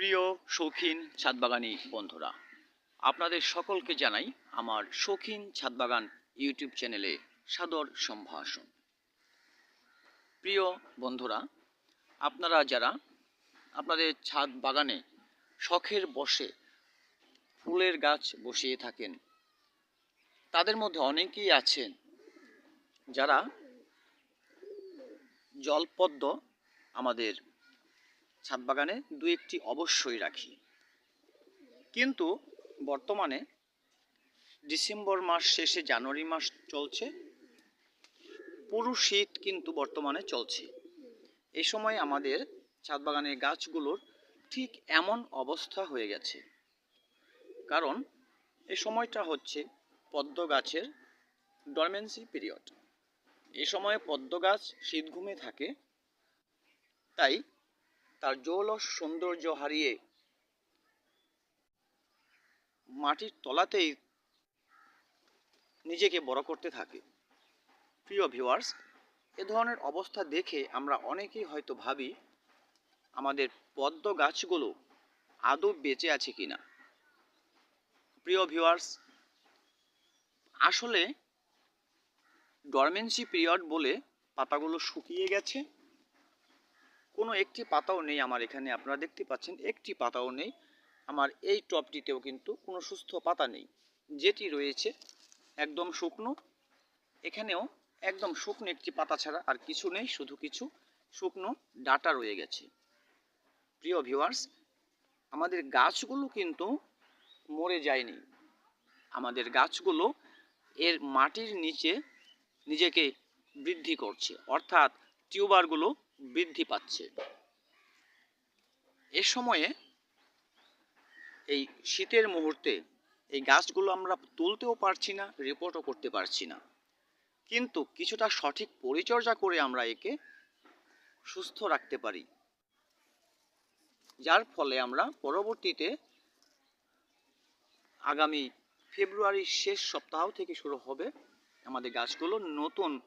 প্রিয়, শৌখিন ছাদবাগানি বন্ধুরা, আপনাদের সকলকে জানাই আমার শৌখিন ছাদবাগান ইউটিউব চ্যানেলে সাদর সম্ভাষণ। প্রিয় বন্ধুরা, আপনারা যারা আপনাদের ছাদ বাগানে শখের বসে ফুলের গাছ বসিয়ে থাকেন, তাদের মধ্যে অনেকেই আছেন যারা জলপদ্ম আমাদের ছাদ বাগানে দু একটি অবশ্যই রাখি। কিন্তু বর্তমানে ডিসেম্বর মাস শেষে জানুয়ারি মাস চলছে, পুরো শীত কিন্তু বর্তমানে চলছে। এই সময় আমাদের ছাদ বাগানের গাছগুলোর ঠিক এমন অবস্থা হয়ে গেছে। কারণ এই সময়টা হচ্ছে পদ্ম গাছের ডরমেন্সি পিরিয়ড এই সময়ে পদ্ম গাছ শীত ঘুমে থাকে, তাই তার জৌলস সৌন্দর্য হারিয়ে মাটির তলাতেই নিজেকে বড় করতে থাকে। প্রিয় ভিউয়ার্স এ ধরনের অবস্থা দেখে আমরা অনেকেই হয়তো ভাবি, আমাদের পদ্ম গাছগুলো আদৌ বেঁচে আছে কিনা। প্রিয় ভিউয়ার্স আসলে ডরমেন্সি পিরিয়ড বলে পাতাগুলো শুকিয়ে গেছে। কোনো একটি পাতাও নেই আমার এখানে। আপনারা দেখতে পাচ্ছেন একটি পাতাও নেই। আমার এই টপটিতেও কিন্তু কোনো সুস্থ পাতা নেই। যেটি রয়েছে একদম শুকনো। এখানেও একদম শুকনো একটি পাতা ছাড়া আর কিছু নেই, শুধু কিছু শুকনো ডাটা রয়ে গেছে। প্রিয় ভিউয়ার্স আমাদের গাছগুলো কিন্তু মরে যায়নি। আমাদের গাছগুলো এর মাটির নিচে নিজেকে বৃদ্ধি করছে। অর্থাৎ টিউবারগুলো বৃদ্ধি পাচ্ছে। এ সময়ে এই শীতের মুহূর্তে এই গাছগুলো আমরা তুলতেও পারছি না রিপোর্টও করতে পারছি না। কিন্তু কিছুটা সঠিক পরিচর্যা করে আমরা একে সুস্থ রাখতে পারি। যার ফলে আমরা পরবর্তীতে আগামী ফেব্রুয়ারির শেষ সপ্তাহ থেকে শুরু হবে আমাদের গাছগুলো নতুন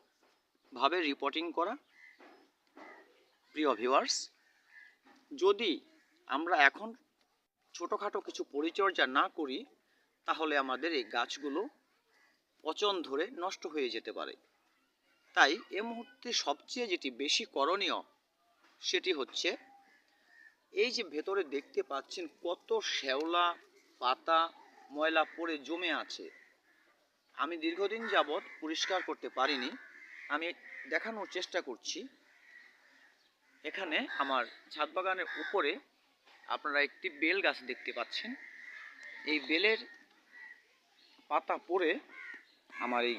ভাবে রিপোর্টিং করা। প্রিয় ভিউয়ার্স যদি আমরা এখন ছোটোখাটো কিছু পরিচর্যা না করি, তাহলে আমাদের এই গাছগুলো পচন ধরে নষ্ট হয়ে যেতে পারে। তাই এ মুহূর্তে সবচেয়ে যেটি বেশি করণীয়, সেটি হচ্ছে এই যে ভেতরে দেখতে পাচ্ছেন কত শ্যাওলা, পাতা, ময়লা পড়ে জমে আছে। আমি দীর্ঘদিন যাবৎ পরিষ্কার করতে পারিনি। আমি দেখানোর চেষ্টা করছি। এখানে আমার ছাদ বাগানের উপরে আপনারা একটি বেল গাছ দেখতে পাচ্ছেন। এই বেলের পাতা পড়ে আমার এই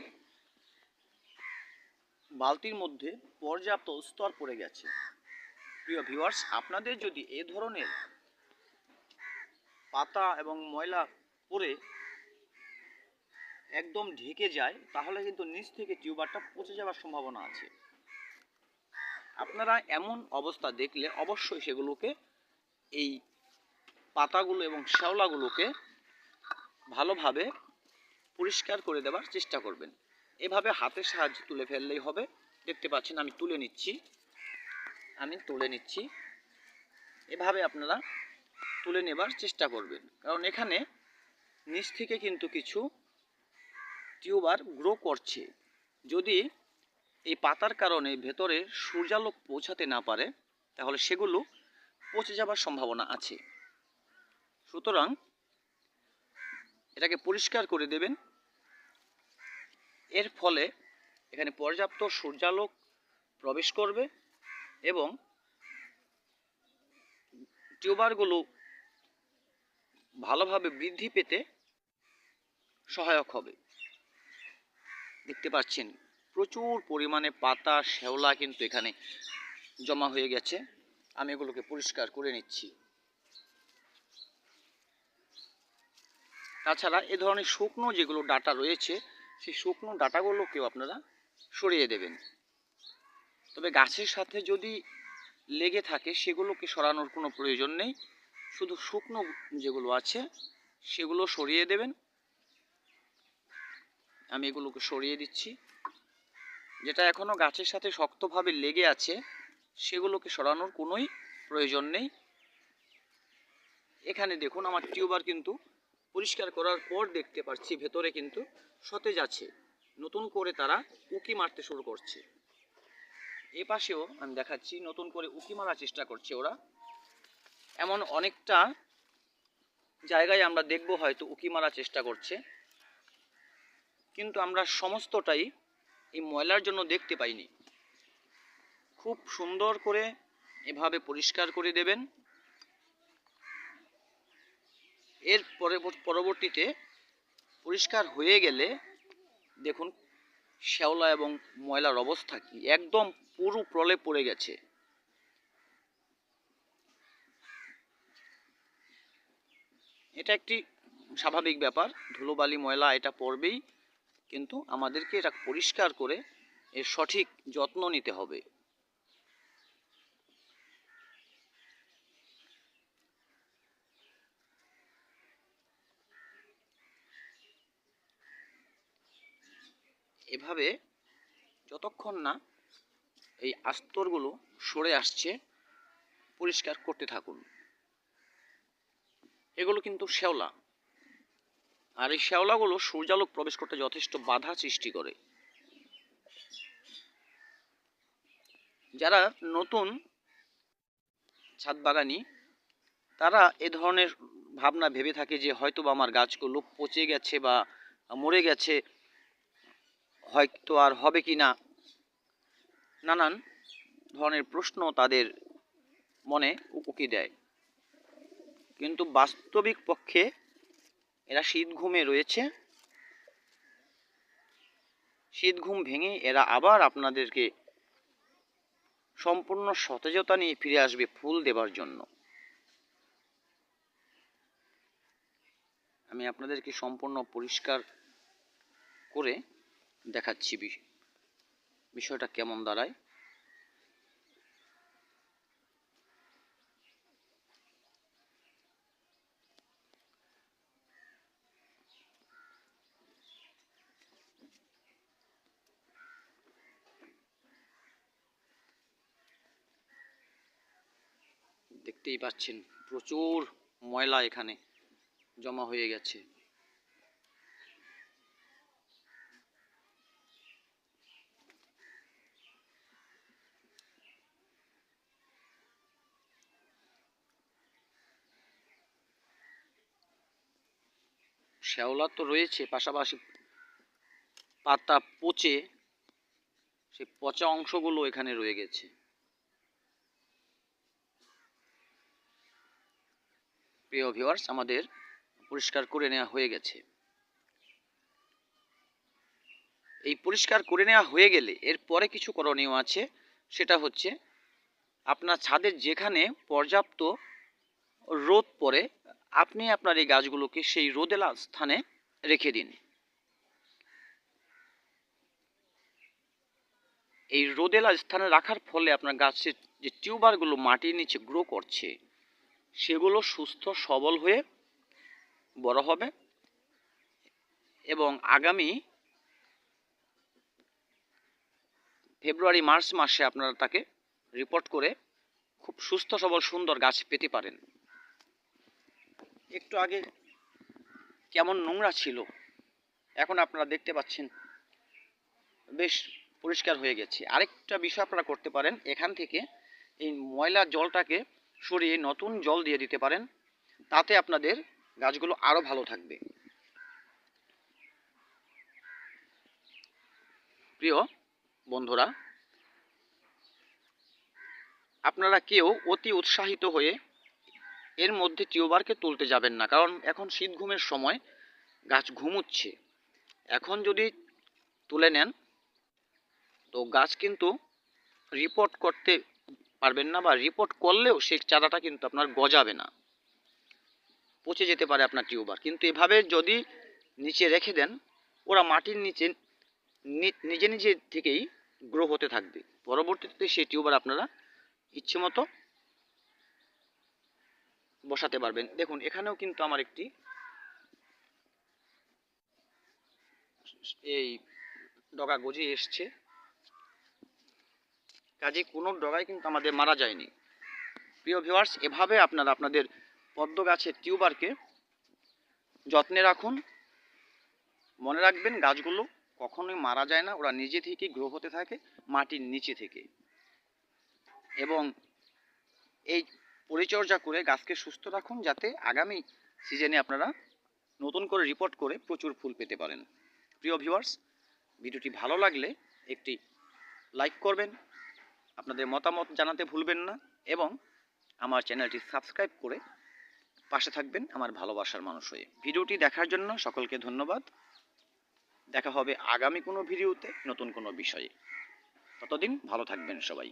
বালতির মধ্যে পর্যাপ্ত স্তর পড়ে গেছে। প্রিয় ভিউয়ার্স, আপনাদের যদি এ ধরনের পাতা এবং ময়লা পরে একদম ঢেকে যায়, তাহলে কিন্তু নিচ থেকে টিউবারটা পচে যাওয়ার সম্ভাবনা আছে। আপনারা এমন অবস্থা দেখলে অবশ্যই সেগুলোকে, এই পাতাগুলো এবং শ্যাওলাগুলোকে ভালোভাবে পরিষ্কার করে দেওয়ার চেষ্টা করবেন। এভাবে হাতের সাহায্যে তুলে ফেললেই হবে। দেখতে পাচ্ছেন, আমি তুলে নিচ্ছি। আমি তুলে নিচ্ছি। এভাবে আপনারা তুলে নেবার চেষ্টা করবেন। কারণ এখানে নিচ থেকে কিন্তু কিছু টিউবার গ্রো করছে। যদি এই পাতার কারণে ভেতরে সূর্যালোক পৌঁছাতে না পারে, তাহলে সেগুলো পচে যাবার সম্ভাবনা আছে। সুতরাং এটাকে পরিষ্কার করে দেবেন। এর ফলে এখানে পর্যাপ্ত সূর্যালোক প্রবেশ করবে এবং টিউবারগুলো ভালোভাবে বৃদ্ধি পেতে সহায়ক হবে। দেখতে পাচ্ছেন প্রচুর পরিমাণে পাতা, শ্যাওলা কিন্তু এখানে জমা হয়ে গেছে। আমি এগুলোকে পরিষ্কার করে নিচ্ছি। তাছাড়া এ ধরনের শুকনো যেগুলো ডাটা রয়েছে, সেই শুকনো ডাটাগুলোকেও আপনারা সরিয়ে দেবেন। তবে গাছের সাথে যদি লেগে থাকে, সেগুলোকে সরানোর কোনো প্রয়োজন নেই। শুধু শুকনো যেগুলো আছে, সেগুলো সরিয়ে দেবেন। আমি এগুলোকে সরিয়ে দিচ্ছি। যেটা এখনও গাছের সাথে শক্তভাবে লেগে আছে, সেগুলোকে সরানোর কোনোই প্রয়োজন নেই। এখানে দেখুন, আমার টিউবার কিন্তু পরিষ্কার করার পর দেখতে পাচ্ছি, ভেতরে কিন্তু সতেজ আছে। নতুন করে তারা উকি মারতে শুরু করছে। এ পাশেও আমি দেখাচ্ছি, নতুন করে উকি মারার চেষ্টা করছে ওরা। এমন অনেকটা জায়গায় আমরা দেখব হয়তো উকি মারার চেষ্টা করছে। কিন্তু আমরা সমস্তটাই এই ময়লার জন্য দেখতে পাইনি। খুব সুন্দর করে এভাবে পরিষ্কার করে দেবেন। এর পরে পরবর্তীতে পরিষ্কার হয়ে গেলে দেখুন শ্যাওলা এবং ময়লার অবস্থা কি, একদম পুরো প্রলে পড়ে গেছে। এটা একটি স্বাভাবিক ব্যাপার, ধুলোবালি ময়লা এটা পড়বেই। কিন্তু আমাদেরকে এটা পরিষ্কার করে এর সঠিক যত্ন নিতে হবে। এভাবে যতক্ষণ না এই আস্তরগুলো সরে আসছে, পরিষ্কার করতে থাকুন। এগুলো কিন্তু শ্যাওলা। আর এই শ্যাওলাগুলো সূর্যালোক প্রবেশ করতে যথেষ্ট বাধা সৃষ্টি করে। যারা নতুন ছাদ বাগানি, তারা এ ধরনের ভাবনা ভেবে থাকে যে হয়তো বা আমার গাছগুলো পচে গেছে বা মরে গেছে, হয়তো আর হবে কি না। নানান ধরনের প্রশ্ন তাদের মনে উকি দেয়। কিন্তু বাস্তবিক পক্ষে এরা শীত ঘুমে রয়েছে। শীত ঘুম ভেঙে এরা আবার আপনাদেরকে সম্পূর্ণ সতেজতা নিয়ে ফিরে আসবে ফুল দেবার জন্য। আমি আপনাদেরকে সম্পূর্ণ পরিষ্কার করে দেখাচ্ছি বিষয়টা কেমন দাঁড়ায়। দেখতেই পাচ্ছেন, প্রচুর ময়লা এখানে জমা হয়ে গেছে। শ্যাওলা তো রয়েছে, পাশাপাশি পাতা পচে, সেই পচা অংশগুলো এখানে রয়ে গেছে। প্রিয় ভিউয়ার্স আমাদের পরিষ্কার করে নেওয়া হয়ে গেছে। এই পরিষ্কার করে নেওয়া হয়ে গেলে এর পরে কিছু করণীয় আছে। সেটা হচ্ছে, আপনার ছাদের যেখানে পর্যাপ্ত রোদ পড়ে, আপনি আপনার এই গাছগুলোকে সেই রোদেলা স্থানে রেখে দিন। এই রোদেলা স্থানে রাখার ফলে আপনার গাছের যে টিউবারগুলো মাটির নিচে গ্রো করছে সেগুলো সুস্থ, সবল হয়ে বড় হবে এবং আগামী ফেব্রুয়ারি, মার্চ মাসে আপনারা তাকে রিপোর্ট করে খুব সুস্থ, সবল, সুন্দর গাছ পেতে পারেন। একটু আগে কেমন নোংরা ছিল, এখন আপনারা দেখতে পাচ্ছেন বেশ পরিষ্কার হয়ে গেছে। আরেকটা বিষয় আপনারা করতে পারেন, এখান থেকে এই ময়লা জলটাকে সরিয়ে নতুন জল দিয়ে দিতে পারেন, তাতে আপনাদের গাছগুলো আরও ভালো থাকবে। প্রিয় বন্ধুরা, আপনারা কেউ অতি উৎসাহিত হয়ে এর মধ্যে টিউবারকে তুলতে যাবেন না, কারণ এখন শীত ঘুমের সময় গাছ ঘুমুচ্ছে। এখন যদি তুলে নেন, তো গাছ কিন্তু রিপোর্ট করতে পারবেন না বা রিপোর্ট করলেও সেই চারাটা কিন্তু আপনার গজাবে না। পচে যেতে পারে আপনার টিউবার। কিন্তু এভাবে যদি নিচে রেখে দেন, ওরা মাটির নিচে নিজে নিজে থেকেই গ্রো হতে থাকবে। পরবর্তীতে সেই টিউবার আপনারা ইচ্ছে মতো বসাতে পারবেন। দেখুন, এখানেও কিন্তু আমার একটি এই ডগা গজিয়ে এসছে। কাজে কোনো ডগায় কিন্তু আমাদের মারা যায়নি। প্রিয় ভিউয়ার্স এভাবে আপনারা আপনাদের পদ্ম গাছের টিউবারকে যত্নে রাখুন। মনে রাখবেন, গাছগুলো কখনোই মারা যায় না। ওরা নিজে থেকেই গ্রো হতে থাকে, মাটির নিচে থেকে। এবং এই পরিচর্যা করে গাছকে সুস্থ রাখুন, যাতে আগামী সিজনে আপনারা নতুন করে রিপোর্ট করে প্রচুর ফুল পেতে পারেন। প্রিয় ভিউয়ার্স ভিডিওটি ভালো লাগলে একটি লাইক করবেন আপনাদের মতামত জানাতে ভুলবেন না এবং আমার চ্যানেলটি সাবস্ক্রাইব করে পাশে থাকবেন আমার ভালোবাসার মানুষ হয়ে। ভিডিওটি দেখার জন্য সকলকে ধন্যবাদ। দেখা হবে আগামী কোনো ভিডিওতে নতুন কোনো বিষয়ে। ততদিন ভালো থাকবেন সবাই।